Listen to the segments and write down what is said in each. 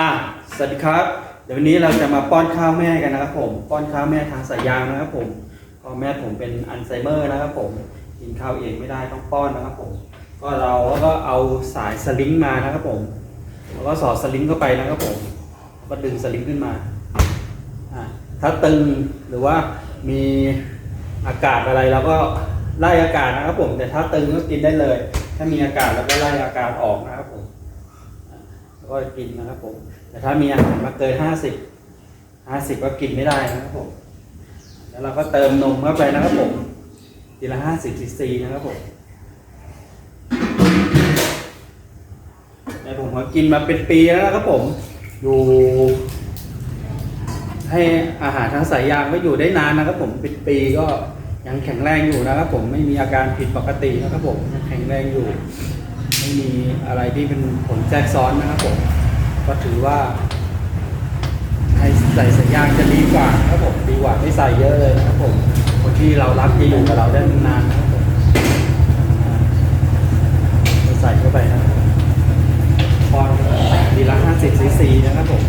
อะสวัสดีครับ เดี๋ยววันนี้เราจะมาป้อนข้าวแม่กันนะครับผม ป้อนข้าวแม่ทางสายยางนะครับผมก็แม่ผมเป็นอัลไซเมอร์นะครับผมกินข้าวเองไม่ได้ต้องป้อนนะครับผม ก็เราก็เอาสายสลิงมานะครับผมแล้วก็สอดสลิงเข้าไปนะครับผม ก็ดึงสลิงขึ้นมาอะถ้าตึงหรือว่ามีอากาศอะไรเราก็ไล่อากาศนะครับผม แต่ถ้าตึงก็กินได้เลย ถ้ามีอากาศเราก็ไล่อากาศออกนะครับผม ก็กินนะครับผม แต่ถ้ามีอาหารมาเกินห้าสิบห้าสิบก็กินไม่ได้นะครับผม แล้วเราก็เติมนมเข้าไปนะครับผมทีละห้าสิบซีซีนะครับผมแต่ผมก็กินมาเป็นปีแล้วนะครับผม อยู่ ให้อาหารทางสายยางก็อยู่ได้นานนะครับผมเป็นปีก็ยังแข็งแรงอยู่นะครับผมไม่มีอาการผิดปกตินะครับผมยังแข็งแรงอยู่ ไม่มีอะไรที่เป็นผลแทรกซ้อนนะครับผมก็ถือว่าให้ใส่สายยางจะดีกว่าครับผมดีกว่าไม่ใส่เยอะเลยนะครับผมคนที่เรารักจะอยู่กับเราได้นานนะครับผมใส่เข้าไปนะครับพอนดีละห้าสิบซีซีนะครับผม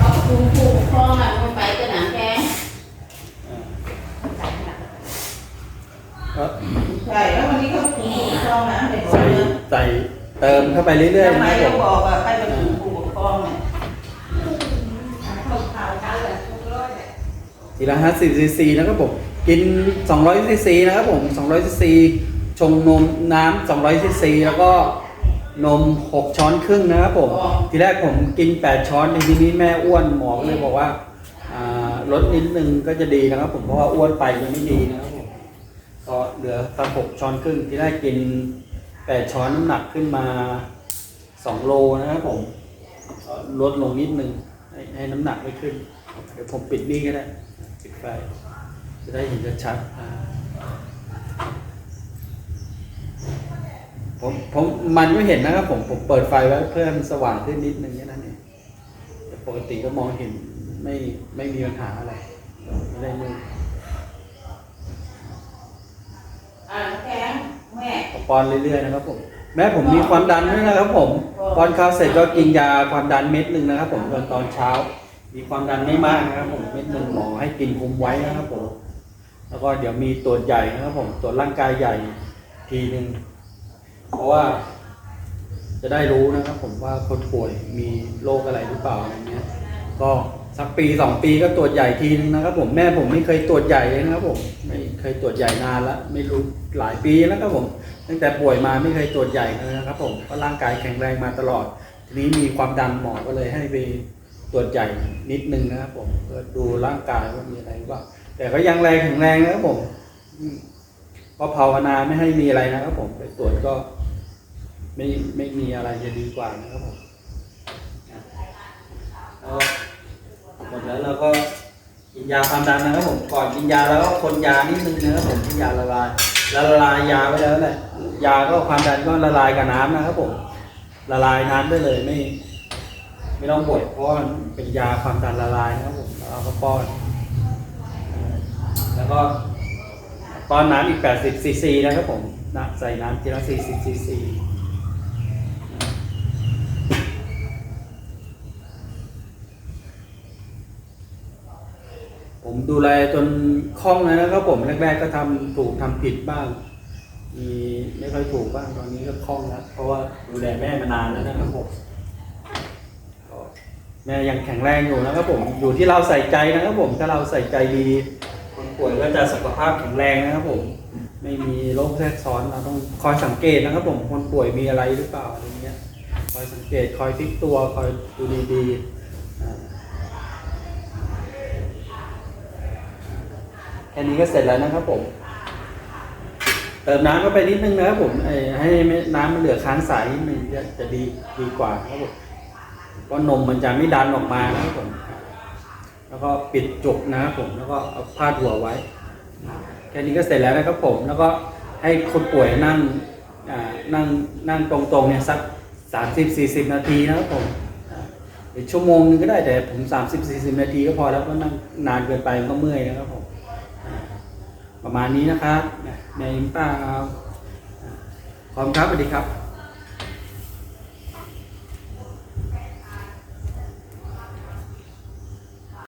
เอาคุณครูปกครองอะมันไปกระหนังแกง อ่า ก็ใช่แล้ววันนี้เขาถูกปกครองนะเด็กใส่ใส่เติมเข้าไปเรื่อยๆทำไมนะครับผมเขาบอกว่าใครเป็นผู้ปกครองเนี่ยทีละห้าสิบซีซีนะครับผมกินสองร้อยซีซีนะครับผมสองร้อยซีซีชงนมน้ำสองร้อยซีซีแล้วก็นมหกช้อนครึ่งนะครับผมทีแรกผมกินแปดช้อนในทีนี้แม่อ้วนหมอก็เลยบอกว่าอ่าลดนิดนึงก็จะดีนะครับผมเพราะว่าอ้วนไปยังไม่ดีนะครับผม ก็เหลือสักหกช้อนครึ่งที่แรกกินแปดช้อนน้ำหนักขึ้นมาสองโลนะครับผมลดลงนิดนึงให้ให้น้ำหนักไม่ขึ้น เดี๋ยวผมปิดนี่ก็ได้ ปิดไฟจะได้เห็นชัดผมผมมันไม่เห็นนะครับผมผมเปิดไฟไว้เพื่อมันสว่างขึ้นนิดนึงแค่นั้นเองปกติก็มองเห็นไม่ไม่มีปัญหาอะไรไม่ได้มือ อ่าแกงแม่ ก็ ป้อนเรื่อยๆนะครับผม แม่ผมมีความดันด้วยนะครับผมป้อนข้าวเสร็จก็กินยาความดันเม็ดหนึ่งนะครับผมตอนตอนเช้า มีความดันไม่มากนะครับผมเม็ดหนึ่งหมอให้กินคุมไว้นะครับผม แล้วก็เดี๋ยวมีตรวจใหญ่นะครับผมตรวจร่างกายใหญ่ทีหนึ่งเพราะว่า จะได้รู้นะครับผมว่าคนป่วยมีโรคอะไรหรือเปล่าอะไรเงี้ย ก็ สักปีสองปีก็ตรวจใหญ่ทีนึงนะครับ ผมแม่ผมไม่เคยตรวจใหญ่เลยนะครับ ผมไม่เคยตรวจใหญ่นานแล้วไม่รู้หลายปีแล้วครับผม ตั้งแต่ป่วยมาไม่เคยตรวจใหญ่เลยนะครับ ผมก็ร่างกายแข็งแรงมาตลอด ทีนี้มีความดันหมอก็เลยให้ไปตรวจใหญ่นิดนึงนะครับ ผมเพื่อดูร่างกายว่ามีอะไรหรือเปล่าแต่ก็ยังแรงแข็งแรงนะครับผมอืมก็ภาวนาไม่ให้มีอะไรนะครับ ผมไปตรวจก็ ไม่ไม่มีอะไรจะดีกว่านะครับผมแล้ว หมดแล้วเราก็กินยาความดันนะครับผมก่อนกินยาแล้วก็คนยานิดนึงนะครับผมที่ยาละลายแล้วละลายยาไว้แล้วแหละยาก็ความดันก็ละลายกับน้ำนะครับผมละลายน้ำได้เลยไม่ ไม่ต้องบดเพราะมันเป็นยาความดันละลายนะครับผมแล้วเราก็ป้อน แล้วก็ป้อนน้ำอีก 80ซีซีนะครับผมนะใส่น้ำทีละ40ซีซี ผมดูแลจนคล่องแล้วนะครับผมแรกๆก็ทำถูกทำผิดบ้าง มีไม่ค่อยถูกบ้างตอนนี้ก็คล่องแล้วเพราะว่าดูแลแม่มานานแล้วนะครับผมแม่ยังแข็งแรงอยู่นะครับผมอยู่ที่เราใส่ใจนะครับผมถ้าเราใส่ใจดีคนป่วยก็จะสุขภาพแข็งแรงนะครับผมไม่มีโรคแทรกซ้อนเราต้องคอยสังเกตนะครับผมคนป่วยมีอะไรหรือเปล่าอะไรเงี้ยคอยสังเกตคอยพลิกตัวคอยดูดีๆอ่าแค่นี้ก็เสร็จแล้วนะครับผม เติมน้ำเข้าไปนิดนึงนะครับผมให้น้ำมันเหลือค้างใสนิดนึงจะดีดีกว่าครับผมเพราะนมมันจะไม่ดันออกมานะครับผม แล้วก็ปิดจุกนะครับผม แล้วก็เอาผ้าดหัวไว้ แค่นี้ก็เสร็จแล้วนะครับผม แล้วก็ให้คนป่วยนั่งนั่งนั่งตรงๆเนี่ยสักสามสิบสี่สิบนาทีนะครับผมหรือชั่วโมงนึงก็ได้แต่ผมสามสิบสี่สิบนาทีก็พอแล้วก็นั่งนานเกินไปมันก็เมื่อยนะครับผม ประมาณนี้นะครับในป้าเอาอ่าขอบคุณครับสวัสดีครับ